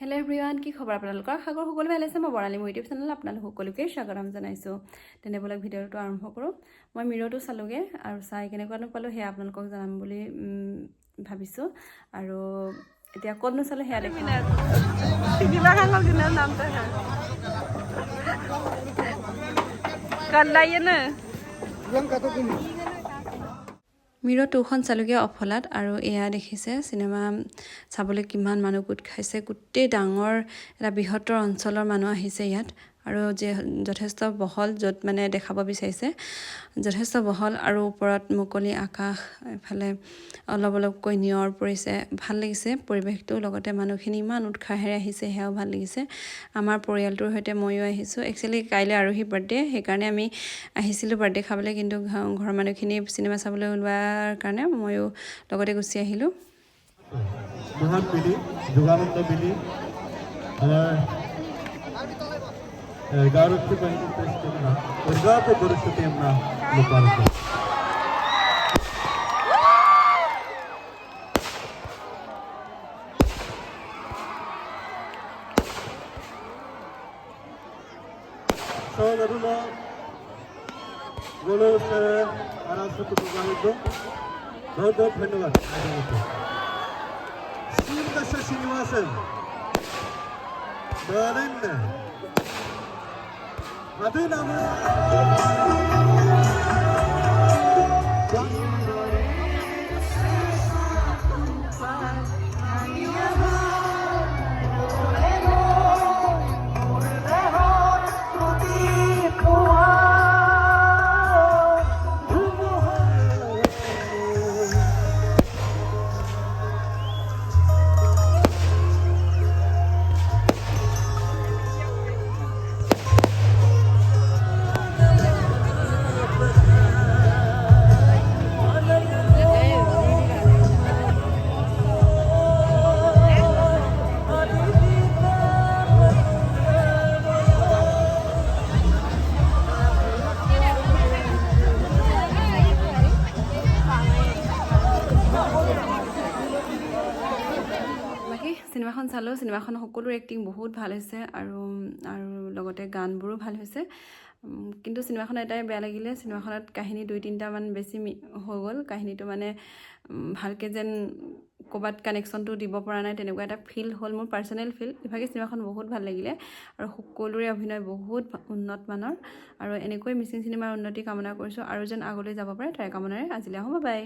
Hello everyone কি খবৰ আপোনালোকৰ? সাগৰ সকলো ভালে আছে? মই বৰালি মোৰ ইউটিউব চেনেল আপোনালোক সকলোকে স্বাগতম জনাইছোঁ। তেনে বোলে ভিডিঅ'টো আৰম্ভ কৰোঁ। মই মিৰ'টো চালোঁগৈ আৰু চাই কেনেকুৱানো পালোঁ সেয়া আপোনালোকক জনাম বুলি ভাবিছোঁ। আৰু এতিয়া ক'তনো চালোঁ সেয়া দেখি। Gimana মিৰ টুখন চালোগৈ অফলাত আৰু এয়া দেখিছে চিনেমা চাবলৈ কিমান মানুহ গোট খাইছে। গোটেই ডাঙৰ এটা বৃহত্তৰ অঞ্চলৰ মানুহ আহিছে ইয়াত। আৰু যে যথেষ্ট বহল য'ত মানে দেখাব বিচাৰিছে যথেষ্ট বহল আৰু ওপৰত মুকলি আকাশ এফালে অলপ অলপকৈ নিয়ৰ পৰিছে ভাল লাগিছে। পৰিৱেশটো লগতে মানুহখিনি ইমান উৎসাহেৰে আহিছে সেয়াও ভাল লাগিছে। আমাৰ পৰিয়ালটোৰ সৈতে ময়ো আহিছোঁ। একচুৱেলি কাইলৈ আৰোহী বাৰ্থডে সেইকাৰণে আমি আহিছিলোঁ বাৰ্থডে খাবলৈ কিন্তু ঘৰৰ মানুহখিনি চিনেমা চাবলৈ ওলোৱাৰ কাৰণে ময়ো লগতে গুচি আহিলোঁ। ጋሮቹ በእንቅስቃሴና እርጋታ ጎርስተምና ልባርኩ సోదరుల గొలుస అరాసకు తుగానిద్దు बहुत बहुत धन्यवाद Shrimad Srinivasan Narayan và thứ năm বাকী চিনেমাখন চালোঁ। চিনেমাখন সকলো এক্টিং বহুত ভাল হৈছে আৰু আৰু লগতে গানবোৰো ভাল হৈছে। কিন্তু চিনেমাখন এটাই বেয়া লাগিলে। চিনেমাখনত কাহিনী দুই তিনিটামান বেছি হৈ গ'ল। কাহিনীটো মানে ভালকৈ যেন ক'ৰবাত কানেকশ্যনটো দিব পৰা নাই তেনেকুৱা এটা ফিল হ'ল মোৰ পাৰ্চনেল ফিল ইভাগে চিনেমাখন বহুত ভাল লাগিলে আৰু সকলোৰে অভিনয় বহুত উন্নত মানৰ। আৰু এনেকৈ মিচিং চিনেমাৰ উন্নতি কামনা কৰিছোঁ। আৰু যেন আগলৈ যাব পাৰে তাৰে কামনাৰে আজিলৈ আহোঁ। বাই